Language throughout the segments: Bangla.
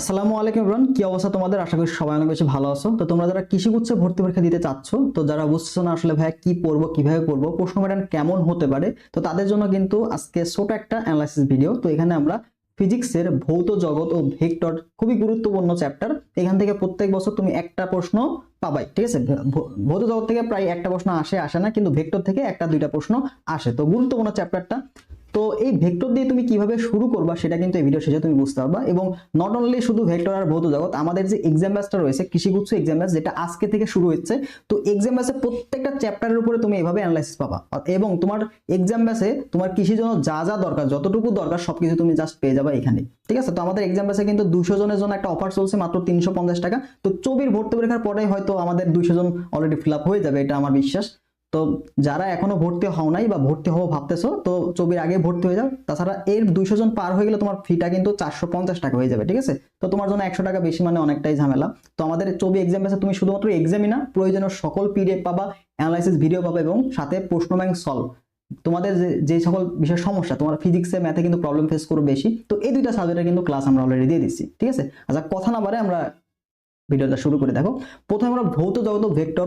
আসসালামু আলাইকুম ইমরান কি অবস্থা তোমাদের? আশা করি সবাই অনেক বেশি ভালো আছো। তো তোমরা যারা কৃষি গুচ্ছে ভর্তি পরীক্ষা দিতে চাচ্ছ, তো যারা বুঝছ না আসলে ভাইয়া কি পড়ব, কীভাবে পড়ব, প্রশ্ন প্যাটার্ন কেমন হতে পারে, তো তাদের জন্য কিন্তু আজকে ছোট একটা অ্যানালাইসিস ভিডিও তো এখানে আমরা ফিজিক্সের ভৌত জগৎ ও ভেক্টর খুবই গুরুত্বপূর্ণ চ্যাপ্টার এখান থেকে প্রত্যেক বছর তুমি একটা প্রশ্ন পাবাই, ঠিক আছে? ভৌত জগৎ থেকে প্রায় একটা প্রশ্ন আসে আসে না, কিন্তু ভেক্টর থেকে একটা, দুইটা প্রশ্ন আসে। তো গুরুত্বপূর্ণ চ্যাপ্টারটা তো এই ভেক্টর দিয়ে তুমি কীভাবে শুরু করবা সেটা কিন্তু এই ভিডিও শেষে তুমি বুঝতে পারবা এবং নট অনলি শুধু ভেক্টর আর ভৌত জগৎ, আমাদের যে এক্সাম ব্যাচটা রয়েছে, কৃষিগুচ্ছ এক্সাম ব্যাচ যেটা আজকে থেকে শুরু হচ্ছে, তো এক্সাম ব্যাচে প্রত্যেকটা চ্যাপ্টারের উপরে তুমি এভাবে অ্যানালাইসিস পাবা। এবং তোমার এক্সাম ব্যাচে তোমার কৃষির জন্য যা যা দরকার, যতটুকু দরকার, সবকিছু তুমি জাস্ট পেয়ে যাবে এখানে। ঠিক আছে? তো আমাদের এক্সাম ব্যাচে কিন্তু দুশো জনের জন্য একটা অফার চলছে মাত্র তিনশো পঞ্চাশ টাকা। তো চবির ভর্তি পরীক্ষার পরে হয়তো আমাদের দুইশো জন অলরেডি ফিল আপ হয়ে যাবে, এটা আমার বিশ্বাস। তো যারা এখনও ভর্তি হও নাই বা ভর্তি হব ভাবতেছো, তো চবির আগে ভর্তি হয়ে যাও। তাছাড়া এর দুইশো জন পার হয়ে গেলে তোমার ফিটা কিন্তু চারশো পঞ্চাশ টাকা হয়ে যাবে, ঠিক আছে? তো তোমার জন্য একশো টাকা বেশি মানে অনেকটাই ঝামেলা। তো আমাদের চবি এক্সাম বেসে তুমি শুধুমাত্র এক্সামই না, প্রয়োজনীয় সকল পিডিএফ পাবা অ্যানালাইসিস ভিডিও পাবা এবং সাথে প্রশ্ন ব্যাংক সলভ তোমাদের যে যে সকল বিষয় সমস্যা, তোমার ফিজিক্সে ম্যাথে কিন্তু প্রবলেম ফেস করো বেশি। তো এই দুইটা সাবজেক্টের কিন্তু ক্লাস আমরা অলরেডি দিয়ে দিচ্ছি, ঠিক আছে? আচ্ছা কথা না বারে আমরা ভিডিওটা শুরু করে দেখো। প্রথমে আমরা ভৌত জগত ভেক্টর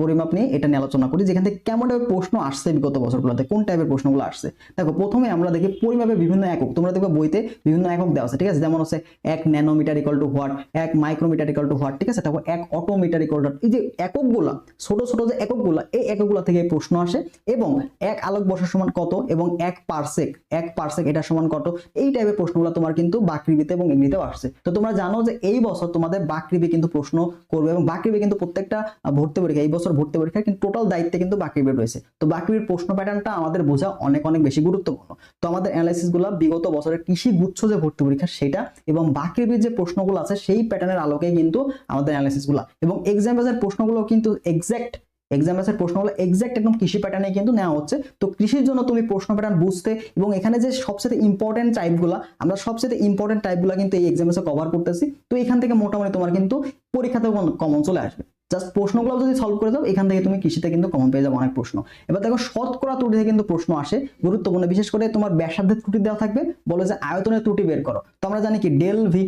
পরিমাপ নিয়ে এটা নিয়ে আলোচনা করি। যেখান থেকে কেমন টাইপের প্রশ্ন আসছে বিগত বছরগুলোতে, কোন টাইপের প্রশ্নগুলো আসছে। দেখো, প্রথমে আমরা দেখি পরিমাপের বিভিন্ন একক। তোমরা দেখবে বইতে বিভিন্ন একক দেওয়া আছে, ঠিক আছে? যেমন হচ্ছে এক ন্যানোমিটার ইকাল টু হোয়াট এক মাইক্রোমিটার ইকাল টু হোয়াট ঠিক আছে? তারপর এক অটোমিটার ইকাল টু এই যে এককগুলা, ছোট ছোট যে এককগুলা, এই এককগুলা থেকে প্রশ্ন আসে এবং এক আলোক বর্ষ সমান কত এবং এক পারসেক এক পারসেক এটা সমান কত, এই টাইপের প্রশ্নগুলো তোমার কিন্তু বাকৃবিতে এবং ইংরেজিতেও আসছে। তো তোমরা জানো যে এই বছর তোমাদের বাকৃবি কিন্তু প্রশ্ন করবে এবং বাকিবে কিন্তু প্রত্যেকটা ভর্তি পরীক্ষা, এই বছর ভর্তি পরীক্ষা কিন্তু টোটাল দায়িত্বে কিন্তু বাকৃবি রয়েছে। তো বাকৃবির প্রশ্ন প্যাটার্নটা আমাদের বোঝা অনেক অনেক বেশি গুরুত্বপূর্ণ। তো আমাদের অ্যানালাইসিসগুলো বিগত বছরের কৃষি গুচ্ছ যে ভর্তি পরীক্ষা সেটা এবং বাকৃবির যে প্রশ্নগুলো আছে সেই প্যাটার্নের আলোকে কিন্তু আমাদের অ্যানালাইসিসগুলো এবং এক্সাম বেসের প্রশ্নগুলো কিন্তু এক্সাক্ট এক্সাম বেসের প্রশ্নগুলো এক্সাক্ট একদম কৃষি প্যাটার্নে কিন্তু নেওয়া হচ্ছে। তো কৃষির জন্য তুমি প্রশ্ন প্যাটার্ন বুঝতে এবং এখানে যে সবচেয়ে ইম্পর্টেন্ট টাইপগুলো আমরা সবচেয়ে ইম্পর্টেন্ট টাইপগুলো কিন্তু এই এক্সাম কভার করতেছি। তো এখান থেকে মোটামুটি তোমার কিন্তু পরীক্ষাতেও কমন চলে আসবে। জাস্ট প্রশ্নগুলো যদি সলভ করে দাও, এখান থেকে তুমি কৃষিতে কিন্তু কমন পেয়ে যাবে অনেক প্রশ্ন। এবার দেখো শতকরা ত্রুটি থেকে কিন্তু প্রশ্ন আসে। গুরুত্বপূর্ণ, বিশেষ করে তোমার ব্যাসার্ধের ত্রুটি দেওয়া থাকবে। বলে যে আয়তনের ত্রুটি বের করো। তো আমরা জানি কি del V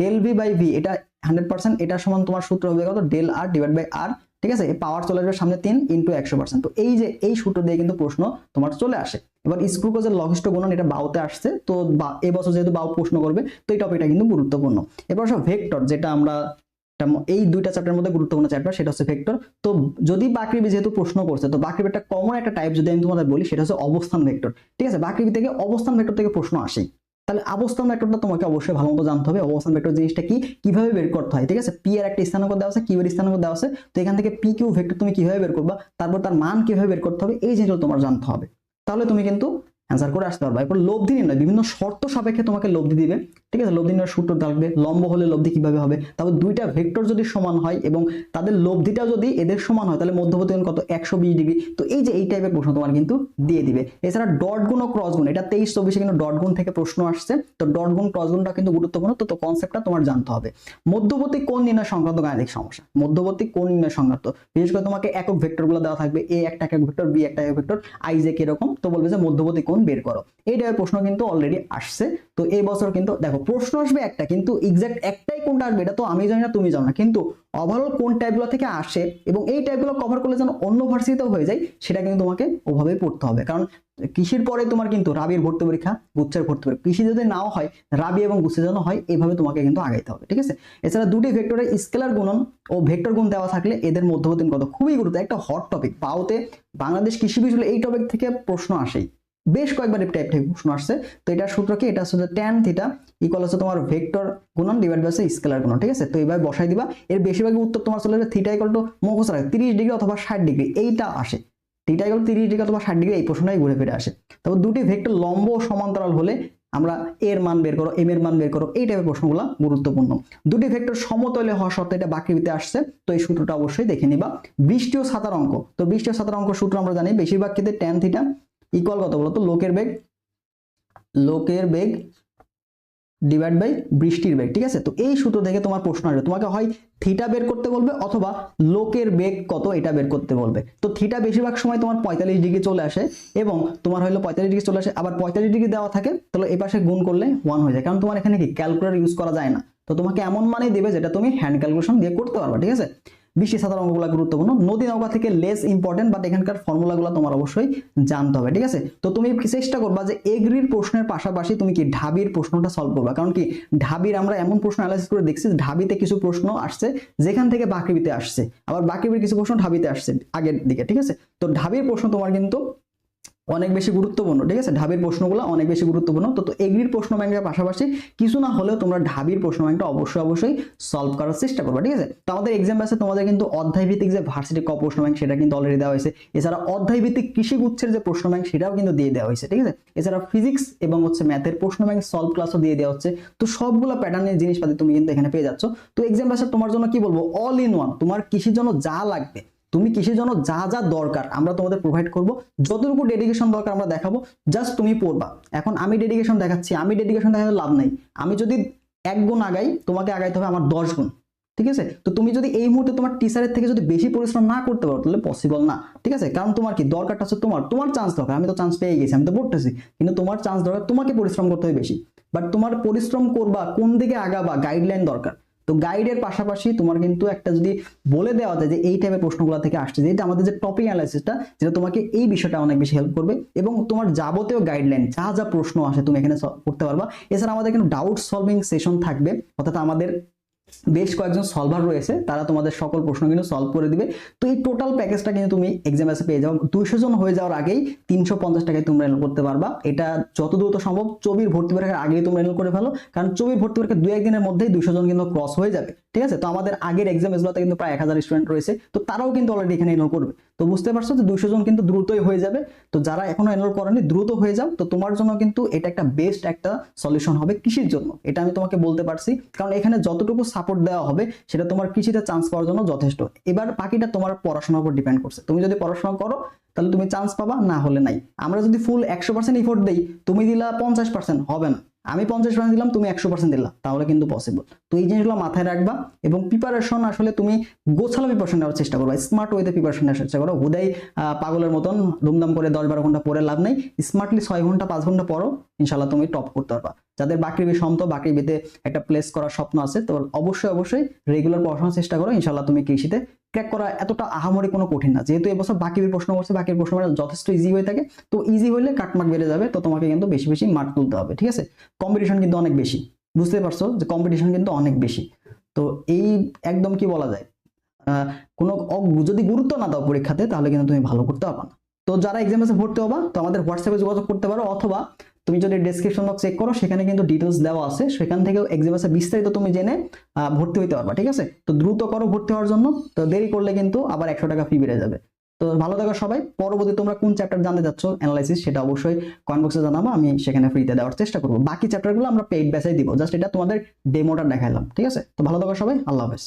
del V by V এটা হান্ড্রেড পার্সেন্ট এটা সমান তোমার সূত্র হবে কত? Del R divide by R ঠিক আছে? পাওয়ার চলে আসবে সামনে তিন ইন্টু একশো পার্সেন্ট তো এই যে, এই সূত্র দিয়ে কিন্তু প্রশ্ন তোমার চলে আসে। এবার স্ক্রুকোজের লঘিষ্ঠ গুণন এটা বাউতে আসছে, তো এবছর যেহেতু বাউ প্রশ্ন করবে, তো এই টপিকটা কিন্তু গুরুত্বপূর্ণ। এবার সব ভেক্টর, যেটা আমরা এই দুইটা চ্যাপ্টারের মধ্যে গুরুত্বপূর্ণ চ্যাপ্টার সেটা হচ্ছে ভেক্টর। তো যদি বাকৃবি যেহেতু প্রশ্ন করছে, তো বাকৃবি একটা কমন একটা টাইপ যদি আমি তোমাদের বলি, সেটা হচ্ছে অবস্থান ভেক্টর। ঠিক আছে? বাকৃবি থেকে অবস্থান ভেক্টর থেকে প্রশ্ন আসে। তাহলে অবস্থান ভেক্টরটা তোমাকে অবশ্যই ভালো মতো জানতে হবে। অবস্থান ভেক্টর জিনিসটা কি? কীভাবে বের করতে হয়? ঠিক আছে? পি এর একটা স্থানাঙ্ক দেওয়া আছে কিউ এর স্থানাঙ্ক দেওয়া আছে। তো এখান থেকে পি কিউ ভেক্টর তুমি কীভাবে বের করবা? তারপর তার মান কীভাবে বের করতে হবে? এই জিনিসগুলো তোমার জানতে হবে। তাহলে তুমি কিন্তু অ্যান্সার করে আসতে পারবে। এরপর লব্ধি নির্ণয়, বিভিন্ন শর্ত সাপেক্ষে তোমাকে লব্ধি দিবে। ঠিক আছে লব্ধি নির্ণয় সূত্র থাকবে, লম্ব হলে লব্ধি কীভাবে হবে? তারপর দুইটা ভেক্টর যদি সমান হয় এবং তাদের লব্ধিটা যদি এদের সমান হয়, তাহলে মধ্যবর্তী কত? একশো বিশ ডিগ্রি। তো এই যে এই টাইপের প্রশ্ন তোমার কিন্তু দিয়ে দিবে। এছাড়া ডট গুণ ও ক্রস গুণ, এটা তেইশ চব্বিশে কিন্তু ডট গুণ থেকে প্রশ্ন আসছে। তো ডট গুণ, ক্রস গুণটা কিন্তু গুরুত্বপূর্ণ। তো তো কনসেপ্টটা তোমার জানতে হবে। মধ্যবর্তী কোণ নির্ণয় সংক্রান্ত গাণিতিক সমস্যা। মধ্যবর্তী কোণ নির্ণয় সংক্রান্ত। বিশেষ করে তোমাকে একক ভেক্টরগুলো দেওয়া থাকবে। এ একটা একক ভেক্টর, বি একটা একক ভেক্টর, আই জে কীরকম, তো বলবে যে মধ্যবর্তী কোণ বের করো। এই টাইপের প্রশ্ন কিন্তু অলরেডি আসছে। তো এই বছর কিন্তু দেখো প্রশ্ন আসবে একটা, কিন্তু এক্সাক্ট একটাই কোনটা আসবে এটা তো আমি জানি না, তুমি জানো না। কিন্তু ওভারঅল কোন টাইপগুলো থেকে আসে এবং এই টাইপগুলো কভার করলে যেন অন্য ভার্সিটিতেও হয়ে যায়, সেটা কিন্তু তোমাকে ওভাবেই পড়তে হবে। কারণ কৃষির পরে তোমার কিন্তু রাবির ভর্তি পরীক্ষা, গুচ্ছের ভর্তি পরীক্ষা, কৃষি যদি নাও হয়, রাবি এবং গুচ্ছের জন্য হয় এইভাবে তোমাকে কিন্তু আগাইতে হবে, ঠিক আছে? এছাড়া দুটি ভেক্টরের স্কেলার গুণন ও ভেক্টর গুণ দেওয়া থাকলে এদের মধ্যবর্তী কত খুবই গুরুত্ব, একটা হট টপিক পাওতে বাংলাদেশ কৃষি বিষয় এই টপিক থেকে প্রশ্ন আসেই। বেশ কয়েকবার টাইপ থেকে প্রশ্ন আসছে। তো এটার সূত্র কি? এটা হচ্ছে ট্যান থিটা ইকুয়াল হচ্ছে তোমার ভেক্টর গুণন ডিভাইড বাই স্কেলার গুণন, ঠিক আছে? তো এইভাবে বসাই দিবা। এর বেশিরভাগই উত্তর তোমার চলে যাবে থিটা ইকুয়াল টু মুখস্থ রাখে, তিরিশ ডিগ্রি অথবা ষাট ডিগ্রি এইটা আসে। থিটা ইকুয়াল তিরিশ ডিগ্রি অথবা ষাট ডিগ্রি এই প্রশ্নটাই ঘুরে ফিরে আসে। তারপর দুটি ভেক্টর লম্ব ও সমান্তরাল হলে আমরা এর মান বের করো এম এর মান বের করো, এই টাইপের প্রশ্নগুলো গুরুত্বপূর্ণ। দুটি ভেক্টর সমতলে হওয়া সত্ত্বে এটা বাকৃবিতে আসছে, তো এই সূত্রটা অবশ্যই দেখে নিবা। বৃষ্টি ও সাতার অঙ্ক, তো বৃষ্টি ও সাতার অঙ্ক সূত্র আমরা জানি, বেশিরভাগ ক্ষেত্রে ট্যান থিটা ইকুয়াল কত বলতো? লোকের বেগ লোকের বেগ ডিভাইড বাই বৃষ্টির বেগ, ঠিক আছে? তো এই সূত্র থেকে তোমার প্রশ্ন আসবে। তোমাকে হয় থিটা বের করতে বলবে অথবা লোকের বেগ কত এটা বের করতে বলবে। তো থিটা বেশিরভাগ সময় তোমার পঁয়তাল্লিশ ডিগ্রি চলে আসে এবং তোমার হলো পঁয়তাল্লিশ ডিগ্রি চলে আসে, আবার পঁয়তাল্লিশ ডিগ্রি দেওয়া থাকে, তাহলে এই পাশে গুণ করলে ওয়ান হয়ে যায়। কারণ তোমার এখানে কি ক্যালকুলেটর ইউজ করা যায় না। তো তোমাকে এমন মানেই দেবে যেটা তুমি হ্যান্ড ক্যালকুলেশন দিয়ে করতে পারবে, ঠিক আছে? বিশেষ সাধারণ অঙ্কগুলো গুরুত্বপূর্ণ। নদী নৌকা থেকে লেস ইম্পর্টেন্ট বাট এখানকার ফর্মুলাগুলো তোমার অবশ্যই জানতে হবে, ঠিক আছে? তো তুমি চেষ্টা করবা যে এগ্রির প্রশ্নের পাশাপাশি তুমি কি ঢাবির প্রশ্নটা সলভ করবা। কারণ কি ঢাবির আমরা এমন প্রশ্ন অ্যানালাইসিস করে দেখছি ঢাবিতে কিছু প্রশ্ন আসছে, যেখান থেকে বাকিবিতে আসছে। আবার বাকিবির কিছু প্রশ্ন ঢাবিতে আসছে আগের দিকে, ঠিক আছে? তো ঢাবির প্রশ্ন তোমার কিন্তু অনেক বেশি গুরুত্বপূর্ণ, ঠিক আছে? ঢাবির প্রশ্নগুলো অনেক বেশি গুরুত্বপূর্ণ। তো তো এগ্রির প্রশ্ন ব্যাংকের পাশাপাশি কিছু না হলেও তোমরা ঢাবির প্রশ্ন ব্যাংকটা অবশ্যই অবশ্যই সলভ করার চেষ্টা করবে, ঠিক আছে? তো আমাদের এক্সাম আছে তোমাদের কিন্তু অধ্যায় ভিত্তিক যে ভার্সিটি ক প্রশ্ন ব্যাংক সেটা কিন্তু অলরেডি দেওয়া হয়েছে। এছাড়া অধ্যায় ভিত্তিক কৃষি গুচ্ছের যে প্রশ্ন ব্যাংক সেটাও কিন্তু দিয়ে দেওয়া হয়েছে, ঠিক আছে? এছাড়া ফিজিক্স এবং হচ্ছে ম্যাথের প্রশ্ন ব্যাংক সলভ ক্লাসও দিয়ে দেওয়া হচ্ছে। তো, সবগুলো প্যাটার্নের জিনিসপাতি তুমি কিন্তু এখানে পেয়ে যাচ্ছ। তো এক্সাম বাসে তোমার জন্য কি বলব? অল ইন ওয়ান তোমার কৃষির জন্য যা লাগবে তুমি কিসের জন্য যা যা দরকার আমরা তোমাদের প্রোভাইড করব। যতটুকু ডেডিকেশন দরকার আমরা দেখাবো জাস্ট তুমি পড়বা। এখন আমি ডেডিকেশন দেখাচ্ছি, আমি ডেডিকেশন দেখাতে লাভ নাই। আমি যদি এক গুণ আগাই, তোমাকে আগাইতে হবে আমার দশ গুণ। ঠিক আছে? তো তুমি যদি এই মুহূর্তে তোমার টিচারের থেকে যদি বেশি পরিশ্রম না করতে পারো, তাহলে পসিবল না। ঠিক আছে? কারণ তোমার কি? দরকারটা হচ্ছে তোমার। তোমার চান্স দরকার। আমি তো চান্স পেয়ে গেছি, আমি তো পড়তেছি। কিন্তু তোমার চান্স দরকার, তোমাকে পরিশ্রম করতে হবে বেশি। বাট তোমার পরিশ্রম করবা, কোন দিকে আগাবা গাইডলাইন দরকার। তো গাইডের পাশাপাশি তোমার কিন্তু একটা যদি বলে দেওয়া যায় যে এই টাইপের প্রশ্নগুলো থেকে আসছে যেটা আমাদের যে টপিক অ্যানালাইসিসটা যেটা তোমাকে এই বিষয়টা অনেক বেশি হেল্প করবে এবং তোমার যাবতীয় গাইডলাইন যা যা প্রশ্ন আসে তুমি এখানে করতে পারবা। এছাড়া আমাদের কিন্তু ডাউট সলভিং সেশন থাকবে, অর্থাৎ আমাদের বেশ কয়েকজন সলভার রয়েছে, তারা তোমাদের সকল প্রশ্ন কিন্তু সলভ করে দিবে। তো এই টোটাল প্যাকেজটা কিন্তু তুমি এক্সাম এসে পেয়ে যাও। দুইশো জন হয়ে যাওয়ার আগেই তিনশো পঞ্চাশ টাকায় তোমরা এনরোল করতে পারবা। এটা যত দ্রুত সম্ভব চবির ভর্তি পরীক্ষার আগেই তোমরা এনরোল করে ফেলো। কারণ চবির ভর্তি পরীক্ষা দু একদিনের মধ্যেই দুইশো জন কিন্তু ক্রস হয়ে যাবে। ঠিক আছে? তো আমাদের আগের এক্সাম এগুলোতে কিন্তু প্রায় এক হাজার স্টুডেন্ট রয়েছে, তো তারাও কিন্তু অলরেডি এখানে এনরোল করবে। তো বুঝতে পারছ যে দুইশো জন কিন্তু দ্রুতই হয়ে যাবে। তো যারা এখনও এনরোল করেনি, দ্রুত হয়ে যাও। তো তোমার জন্য কিন্তু এটা একটা বেস্ট একটা সলিউশন হবে কৃষির জন্য। এটা আমি তোমাকে বলতে পারছি। কারণ এখানে যতটুকু সাপোর্ট দেওয়া হবে, সেটা তোমার কৃষিতে চান্স পাওয়ার জন্য যথেষ্ট। এবার বাকিটা তোমার পড়াশোনার উপর ডিপেন্ড করছে। তুমি যদি পড়াশোনা করো, তাহলে তুমি চান্স পাবা, না হলে নাই। আমরা যদি ফুল একশো পার্সেন্ট ইফোর্ট দিই, তুমি দিলা পঞ্চাশ পার্সেন্ট হবে না। আমি পঞ্চাশ পার্সেন্ট দিলাম, তুমি একশো পার্সেন্ট দিলাম তাহলে কিন্তু পসিবল তো এই জিনিসগুলো মাথায় রাখবা এবং প্রিপারেশন আসলে তুমি গোছালো প্রিপারেশন নেওয়ার চেষ্টা করবা। স্মার্ট ওয়েতে প্রিপারেশন নেওয়ার চেষ্টা করো। হুদাই পাগলের মতন ধুমধাম করে দশ বারো ঘণ্টা পরে লাভ নেই। স্মার্টলি ছয় ঘণ্টা, পাঁচ ঘণ্টা পড়ো। ইনশাল্লাহ তুমি টপ করতে পারবা। যাদের বাকরি বি সন্ত বাকরি বিতে একটা প্লেস করার স্বপ্ন আছে, তো অবশ্যই অবশ্যই রেগুলার পড়াশোনার চেষ্টা করো। ইনশাল্লাহ তুমি কৃষিতে ক্র্যাক করা এতটা আহামরি কোনো কঠিন না। যেহেতু এবছর বাকি প্রশ্ন করছে, বাকির প্রশ্ন যথেষ্ট ইজি হয়ে থাকে, তো ইজি হলে কাটমার্ক বেড়ে যাবে, তো তোমাকে কিন্তু বেশি বেশি মার্ক তুলতে হবে, ঠিক আছে? কম্পিটিশন কিন্তু অনেক বেশি। বুঝতে পারছ যে কম্পিটিশন কিন্তু অনেক বেশি। তো এই একদম কি বলা যায় কোনো যদি গুরুত্ব না দাও পরীক্ষাতে, তাহলে কিন্তু তুমি ভালো করতে পারবা না। তো যারা এক্সাম ভর্তি হবা, তো আমাদের হোয়াটসঅ্যাপে যোগাযোগ করতে পারো, অথবা তুমি যদি ডেসক্রিপশন বক্স চেক করো, সেখানে কিন্তু ডিটেলস দেওয়া আছে। সেখান থেকেও এক্সাম এসে বিস্তারিত তুমি জেনে ভর্তি হইতে পারবা, ঠিক আছে? তো দ্রুত করো ভর্তি হওয়ার জন্য। তো দেরি করলে কিন্তু আবার একশো টাকা ফি বেড়ে যাবে। তো ভালো থাকো সবাই। পরবর্তী তোমরা কোন চ্যাপ্টার জানতে চাচ্ছ অ্যানালাইসিস সেটা অবশ্যই কমেন্ট বক্সে জানাব। আমি সেখানে ফ্রিতে দেওয়ার চেষ্টা করব। বাকি চ্যাপ্টারগুলো আমরা পেইড ব্যাচে দিব। জাস্ট এটা তোমাদের ডেমোটা দেখাইলাম, ঠিক আছে? তো ভালো থাকো সবাই। আল্লাহ হাফেজ।